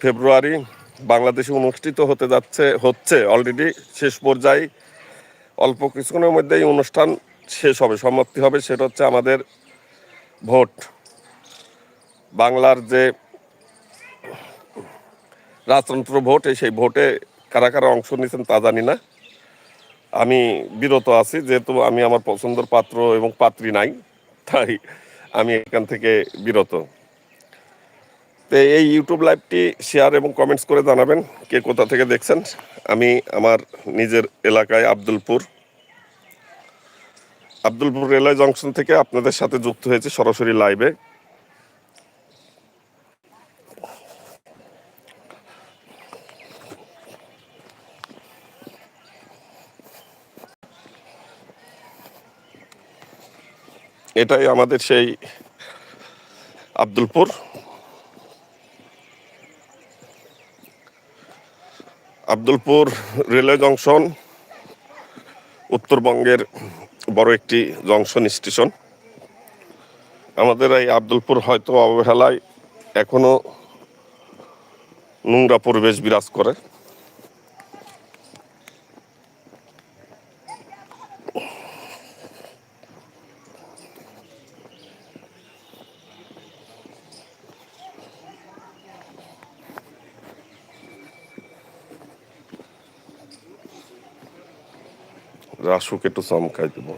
ফেব্রুয়ারি বাংলাদেশে অনুষ্ঠিত হতে যাচ্ছে, হচ্ছে অলরেডি শেষ পর্যায়ে। অল্প কিছুক্ষণের মধ্যেই অনুষ্ঠান শেষ হবে, সমাপ্তি হবে, সেটা হচ্ছে আমাদের ভোট। বাংলার যে রাজতন্ত্র ভোট সেই ভোটে কারা কারা অংশ নিয়েছেন তা জানি না। আমি বিরত আছি, যেহেতু আমি আমার পছন্দের পাত্র এবং পাত্রী নাই, তাই আমি এখান থেকে বিরত। তো এই ইউটিউব লাইভটি শেয়ার এবং কমেন্টস করে জানাবেন কে কোথা থেকে দেখছেন। আমি আমার নিজের এলাকায় আব্দুলপুর। আব্দুলপুর রেলওয়ে জংশন থেকে আপনাদের সাথে যুক্ত হয়েছে সরাসরি লাইভে এটাই আমাদের সেই আব্দুলপুর। আব্দুলপুর রেলওয়ে জংশন, উত্তরবঙ্গের বড় একটি জংশন স্টেশন। আমাদের এই আব্দুলপুর হয়তো অবহেলায় এখনও নোংরা পরিবেশ বিরাজ করে। রাসুকে একটু চমকাই দেবো।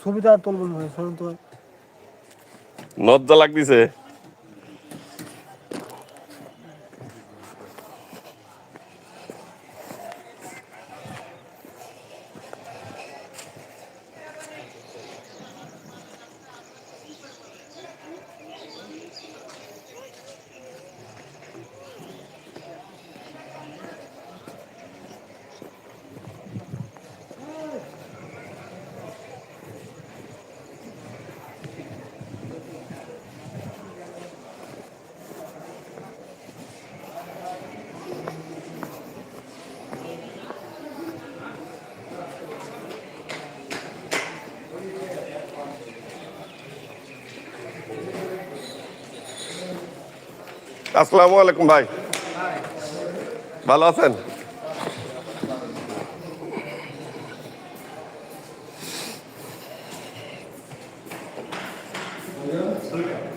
ছবিটা তুলবেন নজ্জা লাগতেছে। আসসালামু আলাইকুম ভাই ভালো আছেন Apa apa?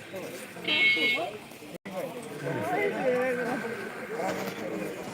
Thank you.